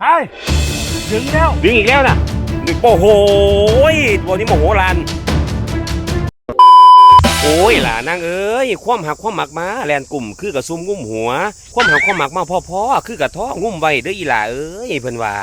ไอ้ถึงแล้วดึงอีกแล้วนะดึงโอ้โหยตัวนี้โมโหลานโอ้ยหล่านั่งเอ้ยความหักความหมักมาแลนกลุ่มคือกระซุ่มงุ่มหัว ความหักความหมักมาพ่อๆคือกระท้องุ่มไว้เด้ออีหล่าเอ้ยเพิ่นว่า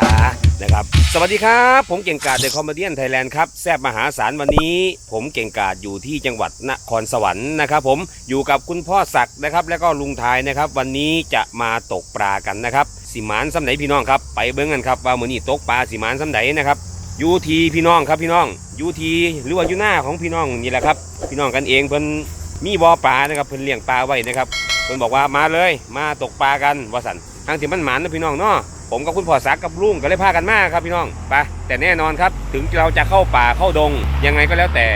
นะครับ สวัสดีครับ ผมเก่งกาจเดอะคอมเมดี้ไทยแลนด์ครับแซบมหาศาลวันนี้ ผมเก่งกาจอยู่ที่จังหวัดนครสวรรค์นะครับ ผมอยู่กับคุณพ่อศักดิ์นะครับ แล้วก็ลุงทายนะครับ วันนี้จะมาตกปลากันนะครับสิมานสำไหนพี่น้องครับไปเบิ้งกันครับว่ามื้อนี้ตกปลาสิมานสำไหนนะครับยูทีพี่น้องครับพี่น้องยูทีหรือว่ายูหน้าของพี่น้องนี่แหละครับ พี่น้องกันเองเพิ่นมีบ่อปลานะครับเพิ่นเลี้ยงปลาไว้นะครับเพิ่นบอกว่ามาเลยมาตกปลากันว่าสันทางที่มันหมานนะพี่น้องเนาะ ผมกับคุณพ่อศักดิ์กับลุงก็เลยพากันมาครับพี่น้องไปแต่แน่นอนครับ ถึงเราจะเข้าป่าเข้าดง ยังไงก็แล้วแต่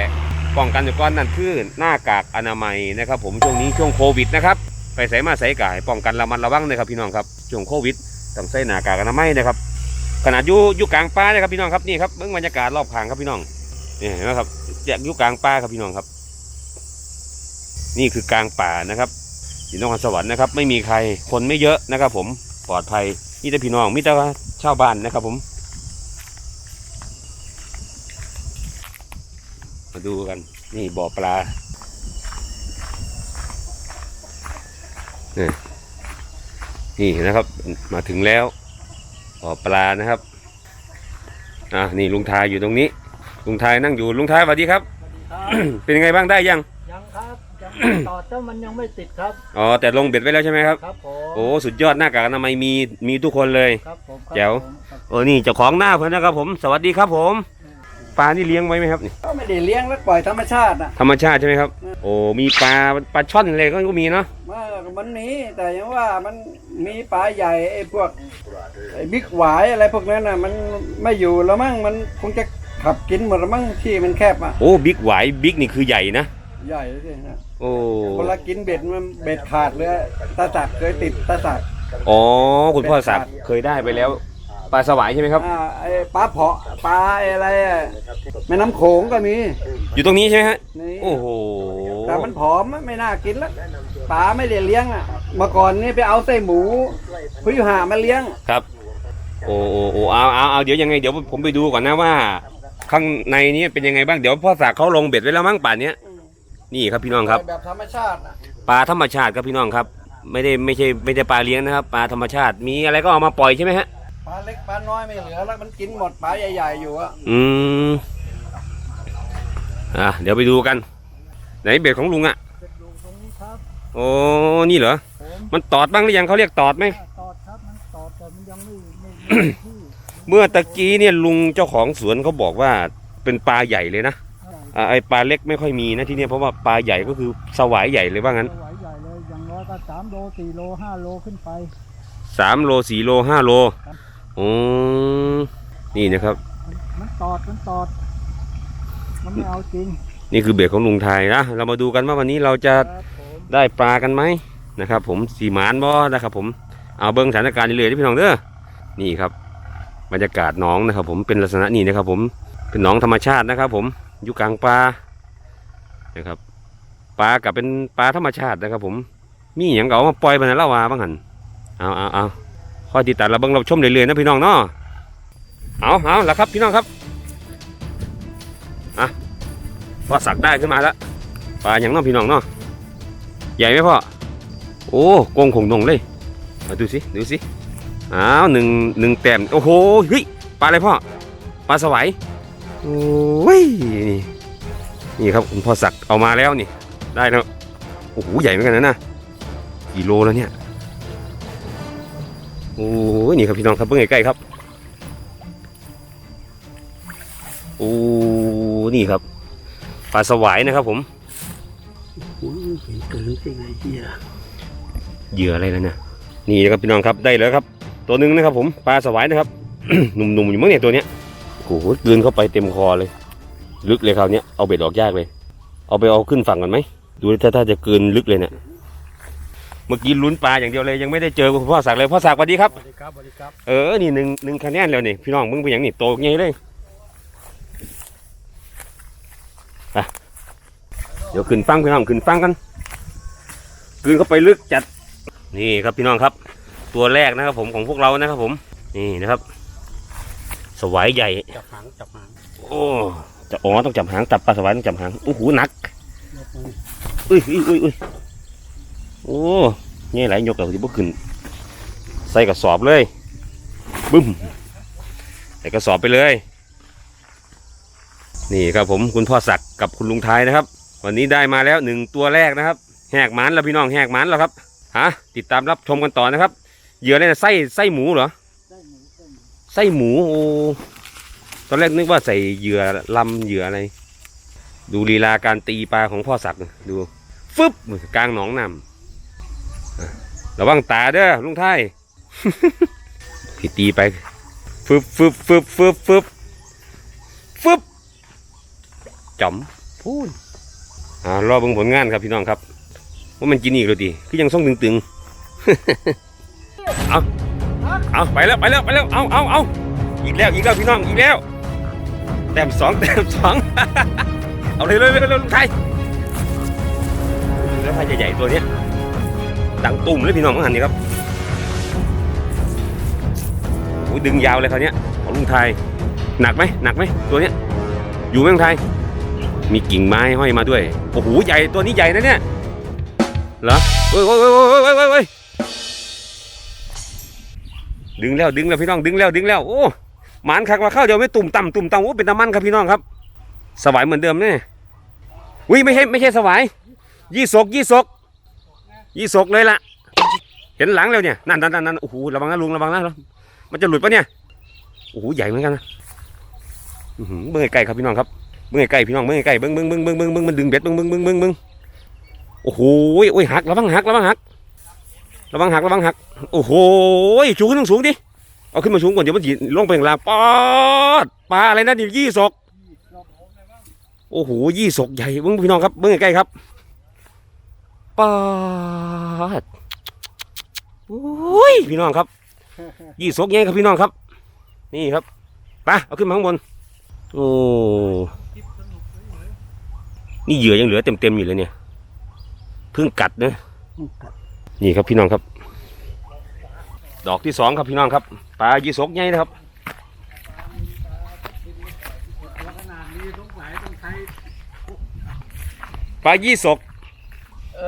ป้องกันอยู่ก่อนนั่นคือหน้ากากอนามัยนะครับ ผมช่วงนี้ช่วงโควิดนะครับไปใส่มาใส่กายป้องกันระมัดระวังนะครับพี่น้องครับช่วงโควิดต้องใส่หน้ากากอนามัยนะครับ ขนาดอยู่อยู่กลางป่าเลยครับพี่น้องครับนี่ครับเบื้องบรรยากาศรอบข้างครับพี่น้องนี่เห็นไหมครับแยกอยู่กลางป่าครับพี่น้องครับ นี่คือกลางป่านะครับอยู่นครสวรรค์นะครับ ไม่มีใครคนไม่เยอะนะครับ ผมปลอดภัย นี่แต่พี่น้องมิแต่ว่าชาวบ้านนะครับผม มาดูกัน นี่บ่อปลานี่นี่นะครับ มาถึงแล้วบ่อปลานะครับอะนี่ลุงทายอยู่ตรงนี้ ลุงทายนั่งอยู่ลุงทายสวัสดีครับครับเป็นยังไงบ้างได้ยัง ต่อเจ้ามันยังไม่ติดครับ อ๋อแต่ลงเบ็ดไว้แล้วใช่ไหมครับครับผมโอ้สุดยอดหน้ากากอนามัยมีมีทุกคนเลย ครับผมครับแจ๋ว ผมครับโอ้นี่เจ้าของหน้าเพื่อนนะครับผม สวัสดีครับผมปลานี่เลี้ยงไว้ไหมครับนี่ก็ไม่ได้เลี้ยงแล้วปล่อยธรรมชาติอะธรรมชาติใช่ไหมครับ โอ้มีปลาปลาช่อนอะไรก็มีเนาะว่ามันหนี้แต่ยังว่ามันมีปลาใหญ่ไอ้พวกไอ้บิ๊กหวายอะไรพวกนั้นน่ะมันไม่อยู่แล้วมั้งมันคงจะขับกินหมดแล้วมั้งที่มันแคบอะโอ้บิ๊กหวายบิ๊กนี่คือใหญ่นะใหญ่เลยนะ โอ้เวลากินเบ็ดมันเบ็ดขาดเลยตาสักเคยติดตาสักอ๋อคุณพ่อศักดิ์เคยได้ไปแล้วปลาสวายใช่ไหมครับ อ่าไอ้ปลาเพาะปลาไอ้อะไรอะแม่น้ำโขงก็มีอยู่ตรงนี้ใช่ไหมฮะนี่โอ้โหแต่มันผอมอะไม่น่ากินแล้วปลาไม่ได้เลี้ยงอะเมื่อก่อนนี่ไปเอาไส้หมูพุยุหามาเลี้ยง ครับ โอ้โอ้โอ้เอาเอาเอาเดี๋ยวยังไงเดี๋ยวผมไปดูก่อนนะว่า ข้างในนี้เป็นยังไงบ้างเดี๋ยวพ่อศักดิ์เขาลงเบ็ดไว้แล้วมั้งป่านเนี้ย นี่ครับพี่น้องครับ แบบธรรมชาติอะปลาธรรมชาติครับพี่น้องครับ ไม่ได้ไม่ใช่ไม่ได้ปลาเลี้ยงนะครับ ปลาธรรมชาติ มีอะไรก็เอามาปล่อยใช่ไหมฮะ ปลาเล็กปลาน้อยไม่เหลือแล้วมันกินหมดปลาใหญ่ๆอยู่อะอืม อะเดี๋ยวไปดูกัน ไหนเบ็ดของลุงอะ เป็นลูกตรงนี้ครับโอ้ นี่เหรอ ผมมันตอดบ้างหรือยังเขาเรียกตอดไหม ตอดครับมันตอดแต่มันยังไม่ไม่ไม่ที่เมื่อตะกี้เนี่ยลุงเจ้าของสวนเขาบอกว่าเป็นปลาใหญ่เลยนะอ่า ไอปลาเล็กไม่ค่อยมีนะที่เนี่ยเพราะว่าปลาใหญ่ก็คือสวายใหญ่เลยว่างั้น ไหวใหญ่เลยอย่างน้อยก็สามโลสี่โลห้าโลขึ้นไป สามโลสี่โลห้าโลโอ้นี่นะครับ มันมันตอดมันตอด มันไม่เอาจริงนี่คือเบ็ดของลุงไทยนะ เรามาดูกันว่าวันนี้เราจะครับผมได้ปลากันไหมนะครับ ผมสีหมานบ่นะครับ ผมเอาเบิ้งสถานการณ์เรื่อยๆที่พี่น้องเด้อนี่ครับ บรรยากาศหนองนะครับ ผมเป็นลักษณะนี้นะครับ ผมเป็นหนองธรรมชาตินะครับ ผม อยู่กลางป่านะครับปลากับเป็นปลาธรรมชาตินะครับ ผม มีอย่างเก่ามาปล่อยไปในละวาบ้างหันเอาเอาเอาคอยติดตามเราเบิ้งเราชมเรื่อยๆนะพี่น้องเนาะเอาเอาละครับพี่น้องครับอะพอสักได้ขึ้นมาแล้วปลาอย่างน้องพี่น้องเนาะใหญ่ไหมพ่อโอ้โกงคงดงเลยมาดูสิดูสิอ้าวหนึ่งหนึ่งแต้มโอ้โหเฮ้ยปลาอะไรพ่อปลาสวาย อ้ยนี่นี่ครับคุณพ่อศักดิ์เอามาแล้วนี่ ได้แล้วโอ้โหใหญ่เหมือนกันนะนะกี่โลแล้วเนี่ยโอ้ยนี่ครับพี่น้องครับเพิ่งใกล้ๆครับโอ้นี่ครับปลาสวายนะครับ ผมโอ้ยเห็นเกินจริงไอ้เหี้ยเหยื่ออะไรแล้วเนี่ยนี่นะครับพี่น้องครับได้แล้วครับ ตัวหนึ่งนะครับ ผมปลาสวายนะครับ หนุ่มๆอยู่มั้งเนี่ยตัวเนี้ย โอ้โหกลืนเข้าไปเต็มคอเลย ลึกเลยคราวนี้เอาเบ็ดออกยากเลย เอาไปเอาขึ้นฝั่งกันไหมดูถ้าถ้าจะกลืนลึกเลยเนี่ยเมื่อกี้ลุ้นปลาอย่างเดียวเลยยังไม่ได้เจอคุณพ่อศักดิ์เลยพ่อศักดิ์สวัสดีครับสวัสดีครับสวัสดีครับเออนี่หนึ่งหนึ่งคะแนนแล้วนี่พี่น้องมึงเป็นอย่างนี่โตไงเลยเดี๋ยวขึ้นฟังพี่น้องขึ้นฟังกันกลืนเข้าไปลึกจัดนี่ครับพี่น้องครับ ตัวแรกนะครับผมของพวกเรานะครับผมนี่นะครับ สวายใหญ่ จับหางจับหางโอ้จะอ๋อต้องจับหางจับปลาสวายต้องจับหางโอ้โหหนักยกมืออุ้ยอุ้ยอุ้ยอุ้ยโอ้เนี่ยไหลยกเราที่บุขึ้น ใส่กระสอบเลยบึ้มใส่กระสอบไปเลย นี่ครับผมคุณพ่อศักดิ์กับคุณลุงไทยนะครับ วันนี้ได้มาแล้วหนึ่งตัวแรกนะครับ แหกหมันแล้วพี่น้องแหกหมันแล้วครับฮะติดตามรับชมกันต่อนะครับเหยื่ออะไรนะไส้ไส้หมูเหรอได้หมูได้หมู ไส้หมูโอ้ตอนแรกนึกว่าใส่เหยื่อลำเหยื่ออะไร ดูลีลาการตีปลาของพ่อศักดิ์ดูฟึบกลางหนองน้ำระวังตาเด้อลุงไทยพี่ตีไปฟึบฟึบฟึบฟึบฟึบฟึบจ๋อมพูนอ่ารอเบิ่งผลงานครับพี่น้องครับ ว่ามันกินอีกเลยดิคือยังส่งตึงๆ เอา เอาไปแล้วไปแล้วไปแล้วเอาเอาเอาอีกแล้วอีกแล้วพี่น้องอีกแล้วแต้มสองแต้มสองเอาเลยเลยเลยเลยลุงไทยแล้วไฟใหญ่ๆตัวเนี้ยดังตุ่มเลยพี่น้องมังหันนี่ครับโอ้ดึงยาวเลยคราวเนี้ยของลุงไทยหนักไหมหนักไหมตัวเนี้ยอยู่ไหมลุงไทยมีกิ่งไม้ห้อยมาด้วยโอ้โหใหญ่ตัวนี้ใหญ่นะเนี่ยเหรอโอ้ยโอ้ยโอ้ยโอ้ยโอ้ยโอ้ยโอ้ย ดึงแล้วดึงแล้วพี่น้องดึงแล้วดึงแล้วโอ้หมานคักว่าเข้าเดียวไม่ตุ่มต่ำตุ่มต่ำโอ้เป็นตะมันครับพี่น้องครับ สวายเหมือนเดิมเนี่ยอุ้ยไม่ใช่ไม่ใช่สวายยี่สกยี่สกยี่สกเลยล่ะ เห็นหลังแล้วเนี่ยนั่นนั่นนั่นโอ้โหระวังนะลุงระวังนะมันจะหลุดปะเนี่ยโอ้โหใหญ่เหมือนกันนะอื้อหือเบิ้งไก่ครับพี่น้องครับเบิ้งไก่พี่น้องเบิ้งไก่เบิ้งเบิ้งเบิ้งเบิ้งเบิ้งเบิ้งมันดึงเบ็ดเบิ้งเบิ้งเบิ้งเบิ้งเบิ้งโอ้โหโอ้ยหักระวังหักระวังหัก ระวังหักระวังหัก โอ้โหชูขึ้นสูงดิเอาขึ้นมาสูงก่อนเดี๋ยวมันจีลงไปข้างลางปอดปลาอะไรนะดิยี่สกโอ้โหยี่สกใหญ่เบิ้งพี่น้องครับเบิ้งไก่ครับปาดโอ้ยพี่น้องครับ ยี่สกไงครับพี่น้องครับ นี่ครับไปเอาขึ้นมาข้างบนโอ้นี่เหยื่อยังเหลือเต็มๆอยู่เลยเนี่ยเพิ่งกัดนะกัด นี่ครับพี่น้องครับ ดอกที่สองครับพี่น้องครับปลายี่สกไงนะครับลักษณะนี้ต้องไหลต้องใช้ปลายี่สก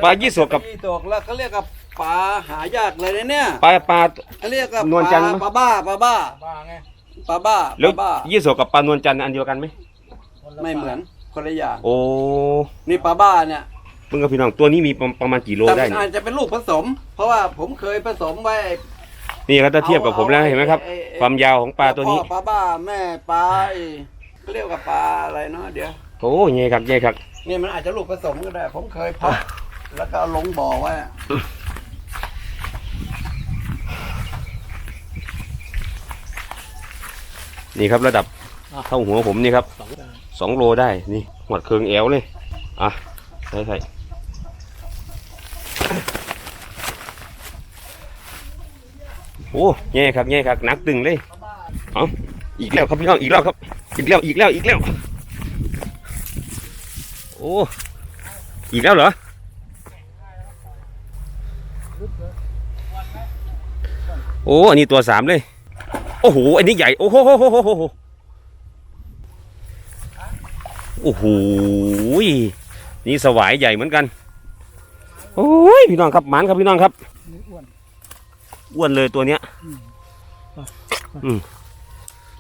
ปลายี่สกกับยี่สกแล้วก็เรียกกับปลาหายากเลยนะเนี่ยปลาปลา เรียกกับนวลจันทร์ปลาปลาบ้าปลาบ้าบ้าไงปลาบ้าปแล้วลาบ้ายี่สกกับปลานวลจันทร์อันเดียวกันไหมคนละไม่เหมือนคนละอย่างโอ้นี่ปลาบ้าเนี่ย มึงกับพี่น้องตัวนี้มีประประมาณกี่โลแต่ได้มันเนี่ยอาจจะเป็นลูกผสม เพราะว่าผมเคยผสมไว้ นี่ครับถ้าเทียบกับผมแล้วเห็นไหมครับไอ้ไอ้ความยาวของปลาตัวนี้ พ่อปลาบ้าแม่ปลาไอ้เขาเรียกว่าปลาอะไรเนาะเดี๋ยวโอ้ยเงี้ยครับเงี้ยครับ นี่มันอาจจะลูกผสมก็ได้ ผมเคยเพาะแล้วก็เอาลงบ่อไว้นี่ครับระดับเท่าหัวผมนี่ครับสองได้สองโลได้นี่หมดเครื่องแอวเลยอะใช่ใช่ โอ้เงี้ยครับเงี้ยครับนักตึงเลยเอาอีกแล้วครับพี่น้องอีกแล้วครับ อีกแล้วอีกแล้วอีกแล้ว โอ้อีกแล้วเหรอโอ้อันนี้ตัวสามเลย โอ้โหอันนี้ใหญ่โอ้โหโหโหโหโหโอ้โหนี่สวายใหญ่เหมือนกัน โอ้ยพี่น้องครับหมันครับพี่น้องครับ อ้วนอ้วนเลยตัวเนี้ยอืมอืม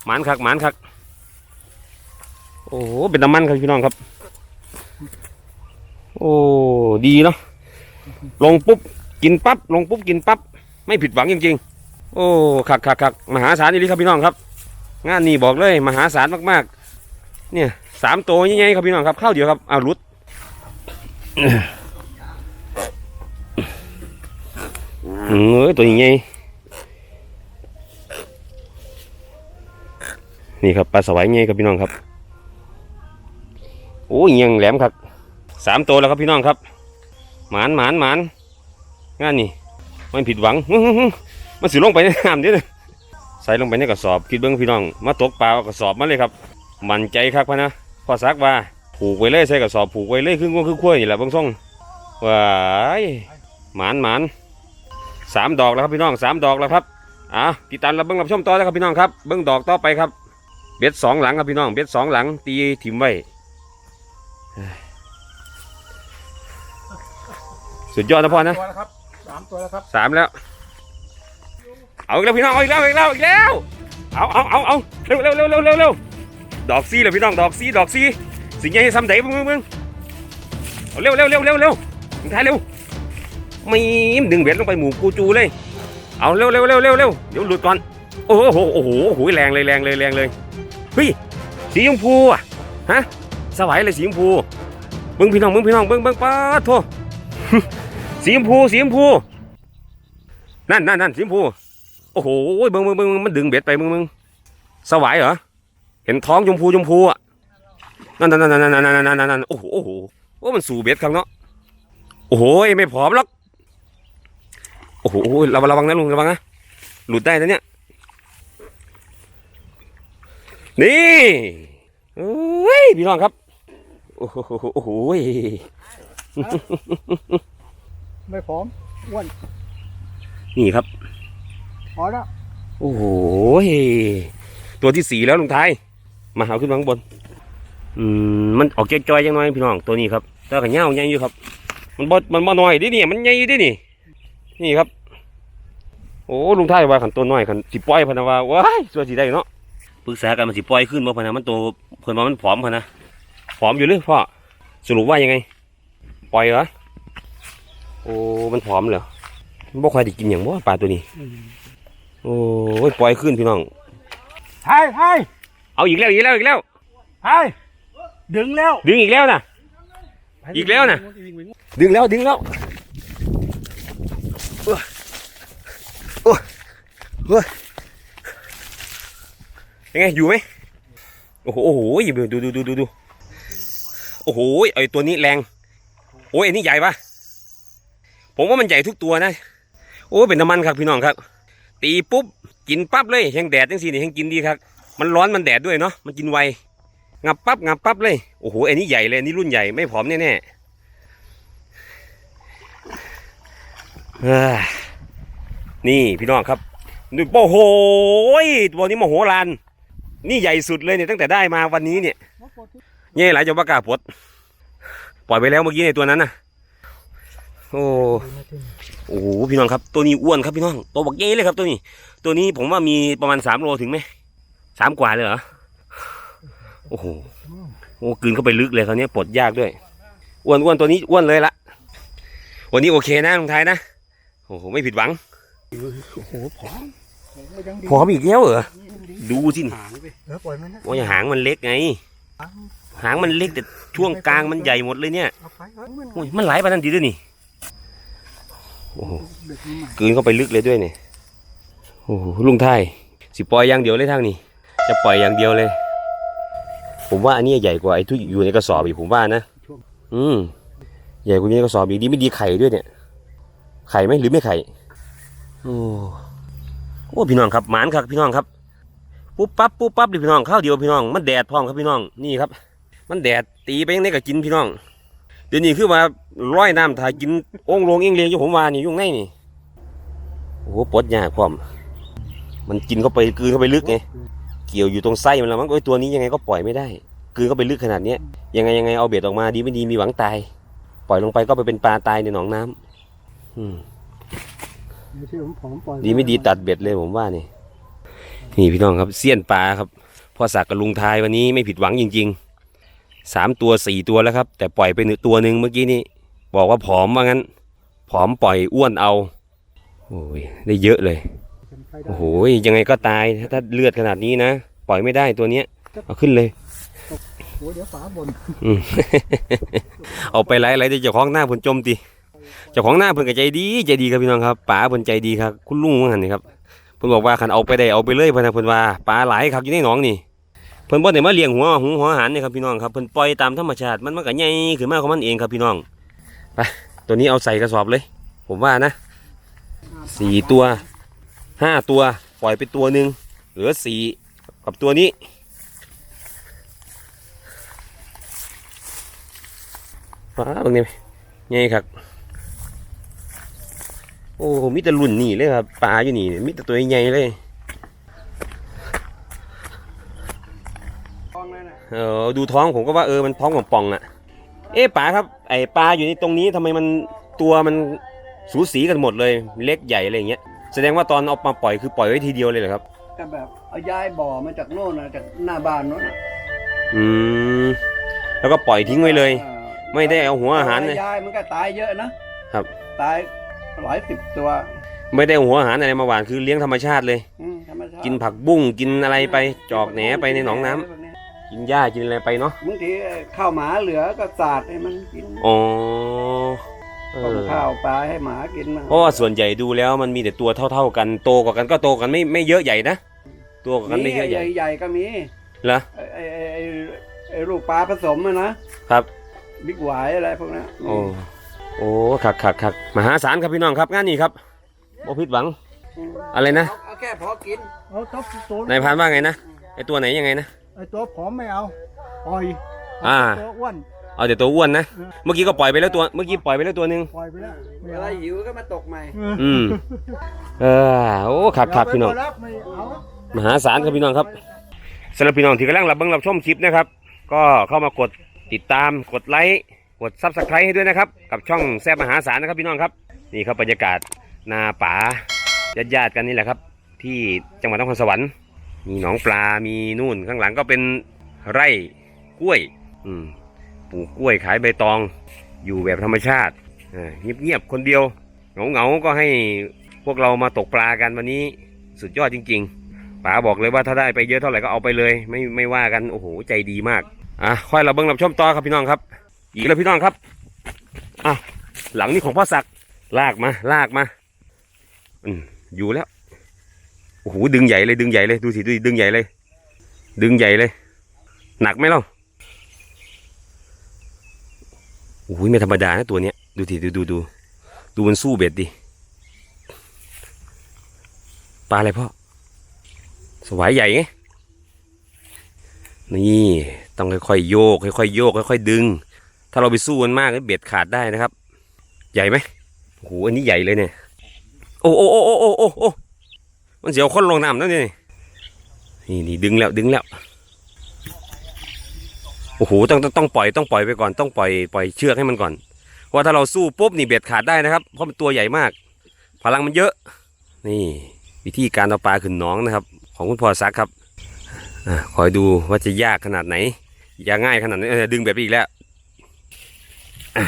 หมันคักหมันคัก โอ้โหเป็นน้ำมันครับพี่น้องครับ โอ้ดีเนาะลงปุ๊บกินปั๊บลงปุ๊บกินปั๊บไม่ผิดหวังจริงๆ โอ้คักคักคักมหาศาลนี่ครับพี่น้องครับ งานนี้บอกเลย มหาศาลมากๆ เนี่ยสามตัวยังไงครับพี่น้องครับเข้าเดียวครับอ้าวหลุด เอ้ยตัวยังไงนี่ครับปลาสวายเงี้ยครับพี่น้องครับโอ้ยยังแหลมครับสามตัวแล้วครับพี่น้องครับ หมานหมานหมานงานนี่มันผิดหวังมันสิลงไปในน้ำเด้อใส่ลงไปในกระสอบคิดเบิ้งพี่น้อง มาตกปลากระสอบมาเลยครับ มันใจครับพะนะพอซักว่าผูกไว้เลยใส่กระสอบผูกไว้เลยครึ่งงวงครึ่งขั้วนี่แหละเบางส่งว้ายหมานหมาน สามดอกแล้วครับพี่น้องสามดอกแล้วครับอะติดตามรับเบิ้งรับชมต่อนะครับพี่น้องครับเบิ้งดอกต่อไปครับ เบ็ดสองหลังครับพี่น้องเบ็ดสองหลังตีถิ่มไว้เฮ้ยสุดยอดนะพ่อนะตัวแล้วครับสามตัวแล้วครับสามแล้ว เอาอีกแล้วพี่น้องเอาอีกแล้วเอาอีกแล้วเอาอีกแล้วเอาเอาเอาเอาเร็วเร็วเร็วเร็วเร็วเร็วดอกซีเลยพี่น้องดอกซีดอกซีสิ่งใหญ่ซ้ำไหนมึงมึงมึงเอาเร็วเร็วเร็วเร็วเร็วมึงถ่ายเร็วไมีมดึงเบ็ดลงไปหมู่กูจูเลย เอาเร็วเร็วเร็วเร็วเร็วเดี๋ยวหลุดก่อน โอ้โหโอ้โหโอ้โหแรงเลยแรงเลยแรงเลยเฮ้ยสีชมพูอะฮะสวายเลยสีชมพูมึงพี่น้องมึงพี่น้องมึงมึงป้าโทสีชมพูสีชมพูนั่นนั่นนั่นสีชมพูโอ้โหมึงมึงมึงมันดึงเบ็ดไปมึงสบงสวายเหรอเห็นท้องชมพูชมพูอะนั่นนั่นนั่นนั่นนั่นนั่นโอ้โหโอ้โหมันสู่เบ็ดครับเนาะโอ้โหไม่ผอมหรอก โอ้โหระวังระวังนะลุงระวังนะหลุดได้นะเนี่ยนี่เฮ้ยพี่น้องครับ โอ้โหโอ้โหไม่พร้อมอ้วนนี่ครับพอแล้วโอ้โหตัวที่สี่แล้วลุงไทยมาเอาขึ้นมาข้างบน อืมมันออกจอยๆจังหน่อยพี่น้องตัวนี้ครับแต่ก็เงาใหญ่อยู่ครับ มันบ่มันบ่น้อยดิเนี่ยมันใหญ่ดินี่ นี่ครับ โอ้ลุงไทยว่าขันตัวน้อยขันสิปล่อยพะนะว่าว้ายตัวสิได้เนาะปรึกษากันมันสิปล่อยขึ้นบ่พะนะมันตัวเพิ่นว่ามันผอมพะนะผอมอยู่หรือพ่อสรุปว่ายังไง ปล่อยเหรอโอ้มันผอมเหรอมันบ่ค่อยได้กินอย่างบ่ปลาตัวนี้ โอ้ยปล่อยขึ้นพี่น้องไทยไทยเอาอีกแล้วอีกแล้วอีกแล้วไทยดึงแล้ว ดึงอีกแล้วนะอีกแล้วน่ะดึงแล้วดึงแล้วโอ้ยโอ้ย โอ้ยยังไงอยู่ไหมโอ้โหโอ้โหดูดูดูดูดูโอ้โหไอตัวนี้แรงโอ้ยอันนี้ใหญ่ปะผมว่ามันใหญ่ทุกตัวนะโอ้เป็นน้ำมันครับพี่น้องครับ ตีปุ๊บกินปั๊บเลยแห้งแดดจังสินี่แห้งกินดีครับ มันร้อนมันแดดด้วยเนาะมันกินไวงับปั๊บงับปั๊บเลยโอ้โหอันนี้ใหญ่เลยอันนี้รุ่นใหญ่ไม่ผอมแน่ๆนี่พี่น้องครับ ดูโอ้โหตัวนี้มโหฬารนี่ใหญ่สุดเลยเนี่ยตั้งแต่ได้มาวันนี้เนี่ยเนี่ยหลายจะว่ากล้าปลดปล่อยไปแล้วเมื่อกี้ในตัวนั้นน่ะ โอ้โอ้โหพี่น้องครับ ตัวนี้อ้วนครับพี่น้องตัวบักเย้เลยครับตัวนี้ ตัวนี้ผมว่ามีประมาณสามโลถึงไหมสามกว่าเลยเหรอโอ้โหโอ้กืนเข้าไปลึกเลยคราวนี้ปลดยากด้วยอ้วนอ้วนตัวนี้อ้วนเลยละวันนี้โอเคนะลุงไทยนะโอ้โหไม่ผิดหวังโอ้โหผอม พร้อมอีกแล้วเหรอ ดูสิหางไปเออปล่อยมันนะโอ้ยหางมันเล็กไง หางมันเล็กแต่ช่วงกลางมันใหญ่หมดเลยเนี่ยเอาไปเออมันโอ้ยมันไหลไปนั่นดีด้วยนี่โอ้โหเด็กมันใหม่กลืนเข้าไปลึกเลยด้วยเนี่ยโอ้โหลุงไทยสิปล่อยอย่างเดียวเลยทางนี้ จะปล่อยอย่างเดียวเลย ผมว่าอันนี้ใหญ่กว่าไอ้ที่อยู่ในกระสอบอีกผมว่านะอืมใหญ่กว่านี้ในกระสอบอีกดีไม่ดีไข่ด้วยเนี่ย ไข่ไหมหรือไม่ไข่โอ้ โอ้พี่น้องครับหมานครับพี่น้องครับปุ๊บปั๊บปุ๊บปั๊บดิพี่น้องข้าวเดียวพี่น้องมันแดดพร้อมครับพี่น้องนี่ครับ มันแดดตีไปยังไงก็กินพี่น้อง เดี๋ยวนี้คือว่าร้อยน้ำถ่ายกินองลงเองเลียงอยู่ผมวานี่ยุ่งในนี่โอ้โหปดยากพร้อม มันกินเข้าไปกืนเข้าไปลึกไงเกี่ยวอยู่ตรงไส้มันแล้วมั้งโอ้ตัวนี้ยังไงก็ปล่อยไม่ได้กืนเข้าไปลึกขนาดเนี้ยยังไงยังไงเอาเบ็ดออกมาดีไม่ดีมีหวังตาย ปล่อยลงไปก็ไปเป็นปลาตายในหนองน้ำอืม ไม่ใช่ผมผอมปล่อยดีไม่ดีตัดเบ็ดเลยผมว่านี่ นี่พี่น้องครับเสี้ยนปลาครับพ่อสักกับลุงทายวันนี้ไม่ผิดหวังจริงๆสามตัวสี่ตัวแล้วครับ แต่ปล่อยไปหนึ่งตัวหนึ่งเมื่อกี้นี้บอกว่าผอมว่างั้น ผอมปล่อยอ้วนเอาโอ้ยได้เยอะเลยเป็นไปได้โอ้โหยังไงก็ตายถ้าเลือดขนาดนี้นะปล่อยไม่ได้ตัวเนี้ย เอาขึ้นเลยโอ้เดี๋ยวฝาบนอืมเอาไปไล่ไล่เจ้าของหน้าเพิ่นจมตี เจ้าของหน้าเพิ่นก็ใจดีใจดีครับพี่น้องครับป๋าเพิ่นใจดีครับ คุณลุงว่าหั่นนี่ครับเพิ่นบอกว่าคันเอาไปได้เอาไปเลยเพิ่นนะเพิ่นว่าปลาหลายครับอยู่ในหนองนี่เพิ่นบ่ได้มาเลี้ยงหัวหุงหัวอาหารนี่ครับพี่น้องครับเพิ่นปล่อยตามธรรมชาติมันมันก็ใหญ่ขึ้นมาของมันเองครับพี่น้องไปตัวนี้เอาใส่กระสอบเลย ผมว่านะสี่ตัวห้าตัวปล่อยไปตัวหนึ่งเหลือสี่กับตัวนี้ฟ้าตรงนี้ไงครับ โอ้มีแต่รุ่นนี่เลยครับปลาอยู่นี่มีแต่ตัวใหญ่ๆเลยทองนั่นน่ะเออดูท้องผมก็ว่าเออมันท้องของป่องๆอะ เอ๊ะป๋าครับ ไอปลาอยู่ในตรงนี้ทำไมมันตัวมันสูสีกันหมดเลย เล็กใหญ่อะไรอย่างเงี้ยแสดงว่าตอนเอามาปล่อยคือปล่อยไว้ทีเดียวเลยเหรอครับก็แบบเอาย้ายบ่อมาจากโน่นนะจากหน้าบ้านโน่นน่ะอืมแล้วก็ปล่อยทิ้งไว้เลยออไม่ได้เอาหัวอาหารเลยย้ายมันก็ตายเยอะนะครับ ตาย หลายสิบตัว ไม่ได้เอาหัวอาหารอะไรมาหวานคือเลี้ยงธรรมชาติเลย อืมธรรมชาติกินผักบุ้งกินอะไรไปจอกแหนไปในหนองน้ำะไรพวกเยกินหญ้ากินอะไรไปเนาะบางทีข้าวหมาเหลือก็สาดให้มันกินอ๋อเอต้มอข้าวปลาให้หมากินมาเพราะว่าส่วนใหญ่ดูแล้วมันมีแต่ตัวเท่า ๆ กันโตกว่ากันก็โตกันไม่ไม่เยอะใหญ่นะตัวกว่ากันไม่เยอะใหญ่ใหญ่ๆก็มีเหรอ ไอ้ไอ้ไอ้ไอ้ไอ้ลูกปลาผสมอะนะครับ บิ๊กหวายอะไรพวกนั้นโอ้ โอ้ขักขักขักมหาศาลครับพี่น้องครับงานนี้ครับบ่ผิดหวังอืมอะไรนะเอาเอาแค่พอกิน เอาท็อปตัวนายพรานว่าไงนะไอตัวไหนยังไงนะ ไอตัวผอมไม่เอาปล่อยอ่า ตัวอ้วนเอาแต่ตัวอ้วนนะ เมื่อกี้ก็ปล่อยไปแล้วตัว เมื่อกี้ปล่อยไปแล้วตัวหนึ่งปล่อยไปแล้วไม่เวเอาลาหิวก็มาตกใหม่ อืม เออโอ้ขักขักพี่น้องย่าไปรับไม่เอามหาศาลครับพี่น้องครับสำหรับพี่น้องที่กำลังรับเบิ่งรับชมคลิปนะครับ ก็เข้ามากดติดตามกดไลค์ กดซับสไครต์ให้ด้วยนะครับ กับช่องแซบมหาศาลนะครับพี่น้องครับ นี่ครับบรรยากาศนาป่าญาติๆกันนี่แหละครับ ที่จังหวัดนครสวรรค์ มีหนองปลา มีนู่นข้างหลังก็เป็นไร่กล้วย อืมปลูกกล้วยขายใบตอง อยู่แบบธรรมชาติเงียบๆคนเดียวเหงาๆก็ให้พวกเรามาตกปลากันวันนี้สุดยอดจริง ๆป๋าบอกเลยว่าถ้าได้ไปเยอะเท่าไหร่ก็เอาไปเลย ไม่ไม่ว่ากันโอ้โหใจดีมากอะค่อยเราเบิ้งรับชมต่อครับพี่น้องครับ อีกแล้วพี่น้องครับอะหลังนี้ของพ่อศักดิ์ลากมาลากมา อืมอยู่แล้วโอ้โหดึงใหญ่เลยดึงใหญ่เลยดูสิดูดึงใหญ่เลย ดึงใหญ่เลย หนักไหมเล่าโอ้โหไม่ธรรมดานะตัวเนี้ยดูสิดูดูดูดูมันสู้เบ็ดดิปลาอะไรพ่อสวายใหญ่ไงนี่ ต้องค่อยๆโยก ค่อยๆโยก ค่อยๆดึง ถ้าเราไปสู้มันมากเบ็ดขาดได้นะครับ ใหญ่ไหมโอ้โหอันนี้ใหญ่เลยเนี่ยโอ้โอ้โอ้โอ้โอ้โอ้มันเสียวคนลงน้ำนั่นนี่นี่นี่ดึงแล้วดึงแล้วโอ้โหต้องต้องต้องปล่อยต้องปล่อยไปก่อนต้องปล่อยปล่อยเชือกให้มันก่อนว่าถ้าเราสู้ปุ๊บนี่เบ็ดขาดได้นะครับ เพราะมันตัวใหญ่มาก พลังมันเยอะ นี่ วิธีการเอาปลาขึ้นน้องนะครับ ของคุณพ่อซักครับอคอยดูว่าจะยากขนาดไหนยากง่ายขนาดนเออดึงแบบนี้อีกแล้วอะ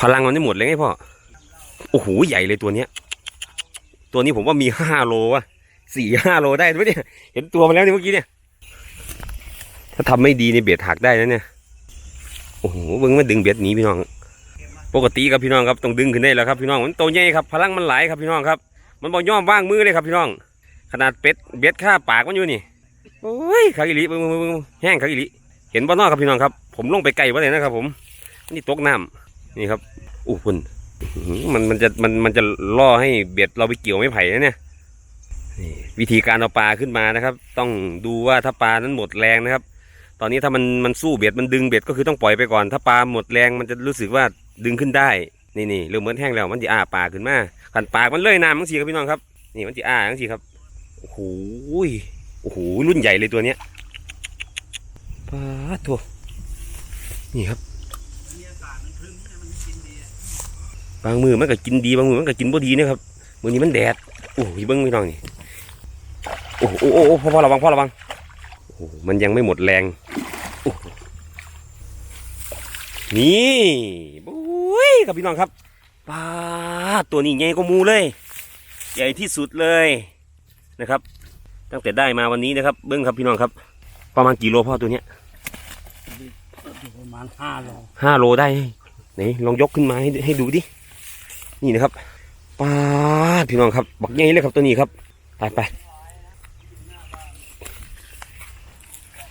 พลังมันไม่หมดเลยไงพ่อ โอ้โหใหญ่เลยตัวเนี้ย ตัวนี้ผมว่ามีห้าโลวะสี่ห้าโลได้ไหมเนี่ยเห็นตัวมันแล้วเนี่ยเมื่อกี้เนี่ย ถ้าทำไม่ดีในเบ็ดหักได้นะเนี่ย โอ้โหเบิ่งมันดึงเบ็ดหนีพี่น้อง ปกติครับพี่น้องครับต้องดึงขึ้นได้แล้วครับพี่น้องมันโตใหญ่ครับ พลังมันหลายครับพี่น้องครับ มันบ่ย่อมว่างมือเลยครับพี่น้อง ขนาดเป็ดเบ็ดข้าปากมันอยู่นี่โอ้ยขาอิลิเบิ่งเบิ่งแห้งขาอิลิเห็นบ่นอกครับพี่น้องครับ ผมลงไปไกลบ่ได้นะครับ ผม นี่ตกน้ำนี่ครับ อู้พุ่นมันมันจะมันมันจะล่อให้เบ็ดเราไปเกี่ยวไม่ไผ่นะเนี่ยนี่วิธีการเอาปลาขึ้นมานะครับ ต้องดูว่าถ้าปลานั้นหมดแรงนะครับ ตอนนี้ถ้ามันมันสู้เบ็ดมันดึงเบ็ดก็คือต้องปล่อยไปก่อน ถ้าปลาหมดแรงมันจะรู้สึกว่าดึงขึ้นได้นี่นี่เริ่มเหมือนแห้งแล้วมันจะอ้าปากขึ้นมาขันปากมันเลยน้ำทั้งสี่ครับพี่น้องครับนี่มันจะอ้าทั้งสี่ครับโอ้โหโอ้โหรุ่นใหญ่เลยตัวเนี้ยปลาทัวนี่ครับ บางมือมันก็กินดีบางมือมันก็กินบ่ดีนะครับมือนี้มันแดดโอ้ยเบิ้งพี่น้องนี่โอ้โหโอ้โหโอ้โหพ่อพ่อระวังพ่อระวังโอ้โหมันยังไม่หมดแรงโอ้โหนี่โอ้ยครับพี่น้องครับปลาตัวนี้ใหญ่กว่าหมูเลย ใหญ่ที่สุดเลยนะครับ ตั้งแต่ได้มาวันนี้นะครับ เบิ้งครับพี่น้องครับ ประมาณกี่โลพ่อตัวเนี้ยประมาณห้าโลห้าโลได้ไหนลองยกขึ้นมาให้ให้ดูดิ นี่นะครับปลาพี่น้องครับ บักใหญ่เลยครับตัวนี้ครับ ไปไป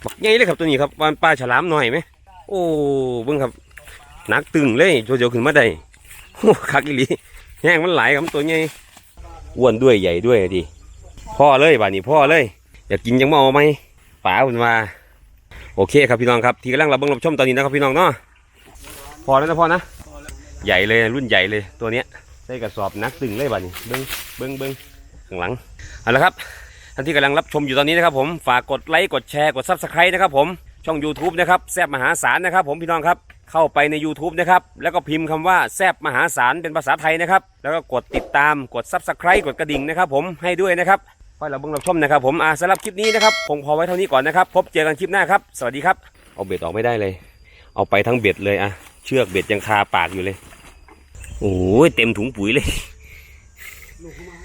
บักใหญ่เลยครับตัวนี้ครับวานปลาฉลามหน่อยไหม โอ้เบิ้งครับหนักตึงเลยโจโจขึ้นมาได้โอ้คักอีหลีแห้งมันหลายครับตัวใหญ่อ้วนด้วยใหญ่ด้วยดิพ่อเลยบ้านี้พ่อเลย อยากกินยังมาเอาไหมป๋าคุณว่าโอเคครับพี่น้องครับ ที่กำลังเรับเบิ่งรับชมตอนนี้นะครับพี่น้องเนาะพอแล้วนะพ่อนะ ใหญ่เลยรุ่นใหญ่เลยตัวเนี้ยใส่กระสอบนักตึงเลยบัดนี้เบิ้งเบิ้งเบิ้งข้างหลังเอาละครับท่านที่กำลังรับชมอยู่ตอนนี้นะครับผมฝากกดไลค์กดแชร์กดซับสไครต์นะครับผมช่อง YouTube นะครับแซบมหาศาลนะครับ ผมพี่น้องครับเข้าไปใน YouTube นะครับแล้วก็พิมพ์คำว่าแซบมหาศาลเป็นภาษาไทยนะครับแล้วก็กดติดตามกดซับสไครต์กดกระดิ่งนะครับผมให้ด้วยนะครับค่อยเราเบิ่งรับชมนะครับผมอ่าสำหรับคลิปนี้นะครับผมพอไว้เท่านี้ก่อนนะครับ พบเจอกันคลิปหน้าครับ สวัสดีครับ เอาเบ็ดออกไม่ได้เลย เอาไปทั้งเบ็ดเลยอะ เชือกเบ็ดยังคาปากอยู่เลย โอ้ยเต็มถุงปุ๋ยเลย ลูกมา